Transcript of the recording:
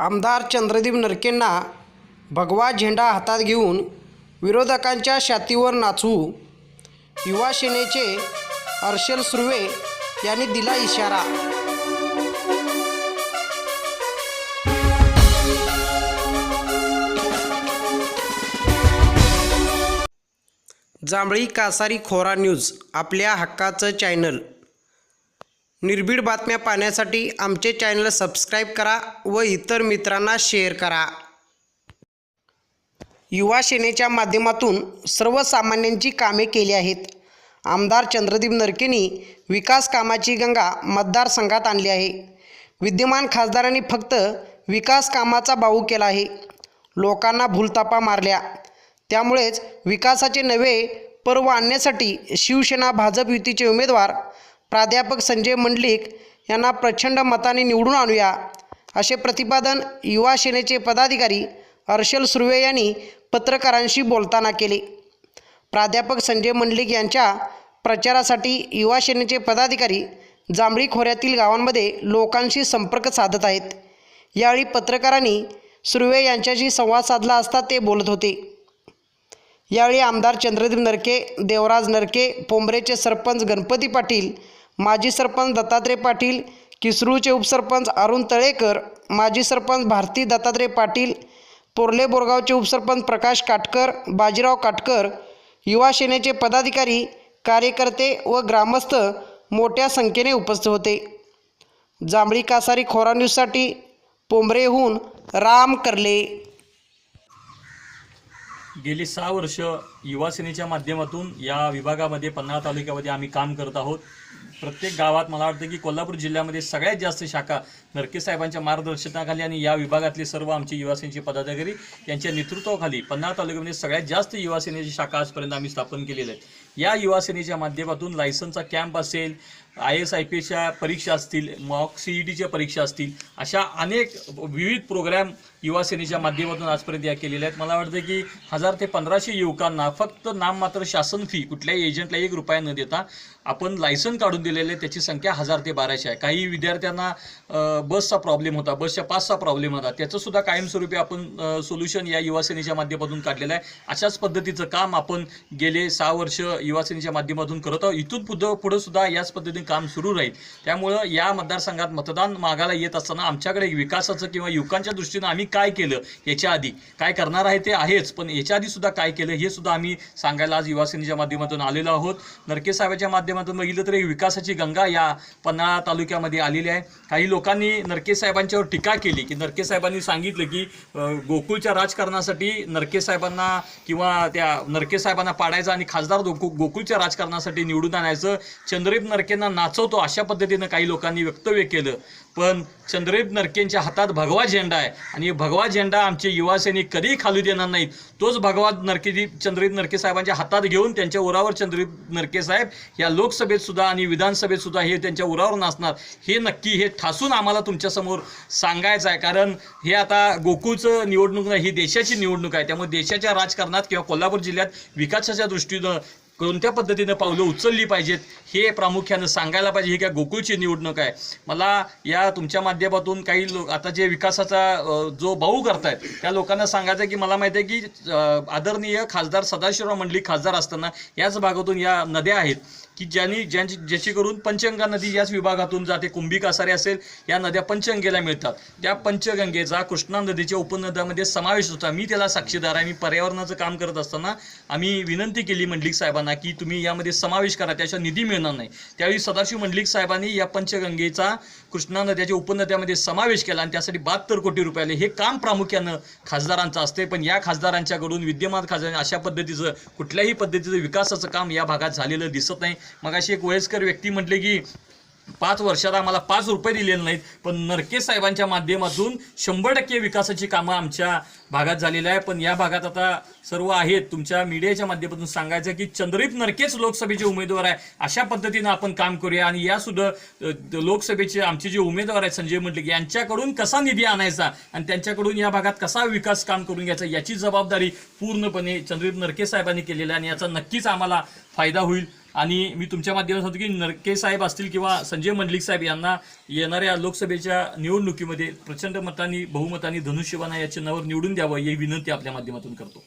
आमदार चंद्रदीप नरकेंना भगवा झेंडा हातात घेऊन विरोधकांच्या छातीवर नाचवू युवा सेनेचे अर्शल सुर्वे यांनी दिला इशारा. जांभळी कासारी खोरा न्यूज आपल्या हक्काचं चॅनल. निर्भीड बातम्या पाहण्यासाठी आमचे चॅनल सबस्क्राईब करा व इतर मित्रांना शेअर करा. युवा सेनेच्या माध्यमातून सर्वसामान्यांची कामे केली आहेत. आमदार चंद्रदीप नरकेनी विकास कामाची गंगा मतदारसंघात आणली आहे. विद्यमान खासदारांनी फक्त विकास कामाचा बाऊ केला आहे. लोकांना भूलतापा मारल्या. त्यामुळेच विकासाचे नवे पर्व आणण्यासाठी शिवसेना भाजप युतीचे उमेदवार प्राध्यापक संजय मंडलिक यांना प्रचंड मताने निवडून आणूया. असे प्रतिपादन युवा सेनेचे पदाधिकारी हर्षल सुर्वे यांनी पत्रकारांशी बोलताना केले. प्राध्यापक संजय मंडलिक यांच्या प्रचारासाठी युवा सेनेचे पदाधिकारी जांभळी खोऱ्यातील गावांमध्ये लोकांशी संपर्क साधत आहेत. यावेळी पत्रकारांनी सुर्वे यांच्याशी संवाद साधला असता ते बोलत होते. यावेळी आमदार चंद्रदीप नरके देवराज नरके पोंबरेचे सरपंच गणपती पाटील माजी सरपंच दत्तात्रय पाटील किसरूचे उपसरपंच अरुण तळेकर माजी सरपंच भारती दत्तात्रय पाटील पोर्ले बोरगावचे उपसरपंच प्रकाश काटकर बाजीराव काटकर युवा सेनेचे पदाधिकारी कार्यकर्ते व ग्रामस्थ मोठ्या संख्येने उपस्थित होते. जांभळी कासारी खोरा न्यूजसाठी पोंबरेहून राम करले. गेली सहा वर्ष युवा सेनेच्या माध्यमातून या विभागामध्ये पन्हाळा तालुक्यामध्ये आम्ही काम करत आहोत. प्रत्येक गावात मला वाटतं की कोल्हापूर जिल्ह्यामध्ये सगळ्यात जास्त शाखा नरके साहेबांच्या मार्गदर्शनाखाली आणि या विभागातले सर्व आमचे युवासेनेचे पदाधिकारी यांच्या नेतृत्वाखाली पन्हाळा तालुक्यामध्ये सगळ्यात जास्त युवासेनेची शाखा आजपर्यंत आम्ही स्थापन केलेल्या आहेत या युवासेनेच्या माध्यमातून लायसनचा कॅम्प असेल आय एस आय पी एच्या परीक्षा असतील मॉक सी ई टीच्या परीक्षा असतील अशा अनेक विविध प्रोग्रॅम युवा सेनेच्या माध्यमातून आजपर्यंत या केलेल्या आहेत. मला वाटतं की हजार ते पंधराशे युवकांना फक्त नाममात्र शासन फी कुठल्याही एजंटला एक रुपया न देता आपण लायसन काढून दिलेले आहे. त्याची संख्या हजार ते बाराशे आहे. काही विद्यार्थ्यांना बसचा प्रॉब्लेम होता बसच्या पासचा प्रॉब्लेम होता. त्याचंसुद्धा कायमस्वरूपी आपण सोल्युशन या युवा सेनेच्या माध्यमातून काढलेलं आहे. अशाच पद्धतीचं काम आपण गेले सहा वर्ष युवा सेनेच्या माध्यमातून करत आहोत. इथून पुढं पुढं सुद्धा याच पद्धतीने काम सुरू राहील. त्यामुळं या मतदारसंघात मतदान मागायला येत असताना आमच्याकडे विकासाचं किंवा युवकांच्या दृष्टीनं आम्ही काय केलं? याच्या आधी. काय करणार आहे ते आहेच पण याच्या आधी सुद्धा काय केलं हे सुद्धा आम्ही सांगायला आज युवासेनेच्या माध्यमातून आलेलो आहोत. नरके साहेबाच्या माध्यमातून बघितलं तर विकासाची गंगा या पन्हाळा तालुक्यामध्ये आलेली आहे. काही लोकांनी नरके साहेबांच्यावर टीका केली की नरके साहेबांनी सांगितलं की गोकुळच्या राजकारणासाठी नरके साहेबांना किंवा त्या नरके साहेबांना पाडायचं आणि खासदार गोकु गोकुळच्या राजकारणासाठी निवडून आणायचं. चंद्रदीप नरकेंना नाचवतो अशा पद्धतीनं काही लोकांनी वक्तव्य केलं. पण चंद्रदीप नरकेंच्या हातात भगवा झेंडा आहे. आणि भगवा झेंडा आमचे युवा सैनिक कधीही खाली देणार नाहीत. तोच भगवा नरकेदीप चंद्रदीप नरके साहेबांच्या हातात घेऊन त्यांच्या उरावर चंद्रदीप नरके साहेब या लोकसभेत सुद्धा आणि विधानसभेत सुद्धा हे त्यांच्या उरावर नाचणार. हे नक्की हे ठासून आम्हाला तुमच्यासमोर सांगायचं आहे. कारण हे आता गोकुळचं निवडणूक नाही ही देशाची निवडणूक आहे. त्यामुळे देशाच्या राजकारणात किंवा कोल्हापूर जिल्ह्यात विकासाच्या दृष्टीनं कोणत्या पद्धतीनं पावलं उचलली पाहिजेत हे प्रामुख्यानं सांगायला पाहिजे. हे काय गोकुळची निवडणूक आहे? मला या तुमच्या माध्यमातून काही लोक आता जे विकासाचा जो भाऊ करतायत त्या लोकांना सांगायचं की मला माहिती आहे की आदरणीय खासदार सदाशिवराव मंडलिक खासदार असताना याच भागातून या नद्या आहेत. की ज्यांनी ज्यांची ज्याची करून पंचगंगा नदी याच विभागातून जाते कुंभी कासारे असेल या नद्या पंचगंगेला मिळतात. त्या पंचगंगेचा कृष्णा नदीच्या उपनद्यामध्ये समावेश होता. मी त्याला साक्षीदार आहे. मी पर्यावरणाचं काम करत असताना आम्ही विनंती केली मंडलिक साहेबांना की तुम्ही यामध्ये समावेश करा. त्याच्या निधी मिळणार नाही. त्यावेळी सदाशिव मंडलिक साहेबांनी या पंचगंगेचा कृष्णा नद्याच्या उपनद्यामध्ये समावेश केला आणि त्यासाठी बहात्तर कोटी रुपये आले हे काम प्रामुख्यानं खासदारांचं असते. पण या खासदारांच्याकडून विद्यमान खासदार अशा पद्धतीचं कुठल्याही पद्धतीचं विकासाचं काम या भागात झालेलं दिसत नाही. मग अशी एक वयस्कर व्यक्ती म्हटले की पाच वर्षात आम्हाला पाच रुपये दिलेले नाहीत पण नरके साहेबांच्या माध्यमातून शंभर टक्के विकासाची कामं आमच्या भागात झालेली आहे पण या भागात आता सर्व आहेत. तुमच्या मीडियाच्या माध्यमातून सांगायचं की चंद्रदीप नरकेच लोकसभेचे उमेदवार आहे. अशा पद्धतीनं आपण काम करूया. आणि यासुद्धा लोकसभेचे आमचे जे उमेदवार आहेत संजय की यांच्याकडून कसा निधी आणायचा आणि त्यांच्याकडून या भागात कसा विकास काम करून घ्यायचा याची जबाबदारी पूर्णपणे चंद्रदीप नरके साहेबांनी केलेली आहे. आणि याचा नक्कीच आम्हाला फायदा होईल. आणि मी तुमच्या माध्यमात सांगतो की नरके साहेब असतील किंवा संजय मंडलिक साहेब यांना येणाऱ्या लोकसभेच्या निवडणुकीमध्ये प्रचंड मतांनी बहुमतांनी धनुष्यबाणा या चिन्हावर निवडून द्यावं ही विनंती आपल्या माध्यमातून करतो.